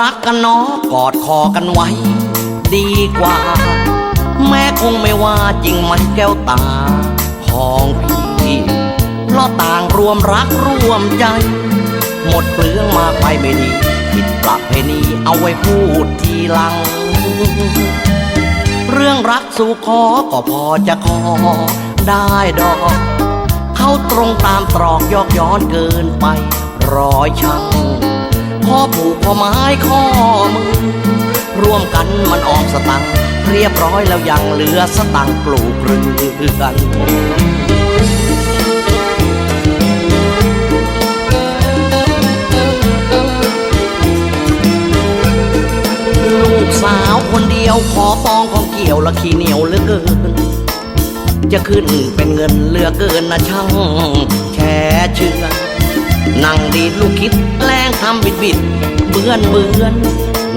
รักกันเนาะกอดคอกันไว้ ดีกว่า แม่คงไม่ว่าจริงไหมันแก้วตาของพี่เพราะต่างรวมรักร่วมใจ หมดเปลืองมากไปไม่ดีผิดประเพณีเอาไว้พูดทีหลัง เรื่องรักสู่ขอก็พอจะขอได้ดอก เขาตรงตามตรอกยอกย้อนเกินไปรอยช่าง พ่อผูกพ่อไม้ข้อมือ ร่วมกันมันออมสตังค์เรียบร้อยแล้วยังเหลือสตังค์ปลูกเรือนลูกสาวคนเดียวขอปองของเกี่ยวละขี้เหนียวเหลือเกิน จะขึ้นเป็นเงินเหลือเกินนะช่างแช่เชื่อ นั่งดีดลูกคิดแกล้งทำบิดบิดเบือนเบือน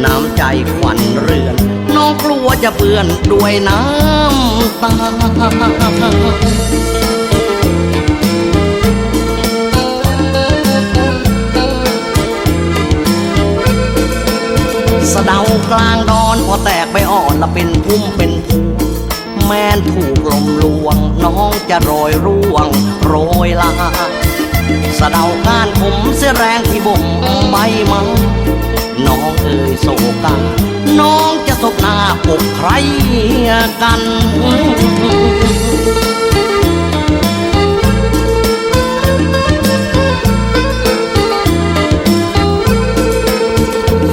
น้ำใจขวัญเรือน น้องกลัวจะเปื้อนด้วยน้ำตาสะเดากลางดอนพอแตกไปอ่อนละเป็นพุ่มเป็นพวงแม่นถูกลมลวง น้องจะโรยร่วง โรยลา สะเดาก้านผมเสียแรงที่บ่มใบมังน้องเอ่ยโศกาน้องจะศกหน้าปกใครกัน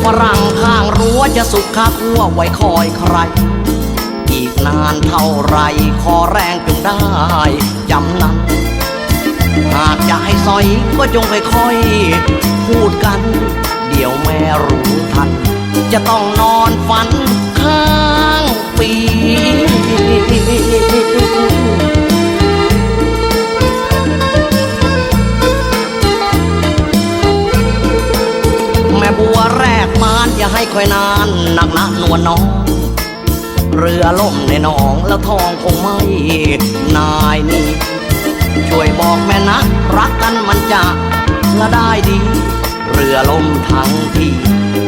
ฝรั่งข้างรั้วจะสุขคาคั่วไว้คอยใคร อีกนานเท่าไรขอแรงจงได้จำนั้น หากจะให้ซอยก็จงค่อยๆพูดกัน เดี๋ยวแม่รู้ทัน จะต้องนอนฝันข้างปีแม่บัวแรกมานอย่าให้ค่อยนานหนักหนะนวลน้อง เรือล่มในหนองแล้วทองคงไม่นายนี่ ช่วยบอกแม่นะ รักกันมันจะละได้ดี เรือล่มทั้งที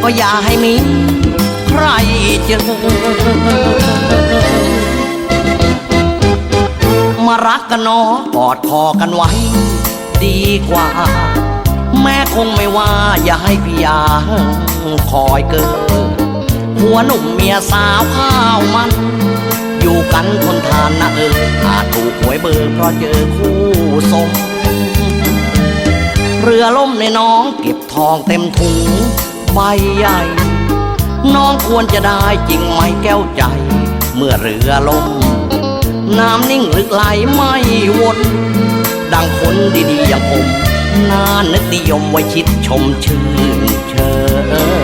ก็อย่าให้มีใครเจอมารักกันเนาะกอดคอกันไว้ ดีกว่า แม่คงไม่ว่า อย่าให้พี่ยาคอยเกินหัวหนุ่มเมียสาวข้าวมัน อยู่กันทนทานนะเอออาจถูกหวยเบอร์เพราะเจอคู่สม เรือล่มในน้องเก็บทองเต็มถุงใบใหญ่ น้องควรจะได้จริงไหมแก้วใจ เมื่อเรือล่ม น้ำนิ่งลึกไหลไม่วน ดังคนดีๆอย่างผมน่านึกนิยมไว้ชิดชมชื่นเชย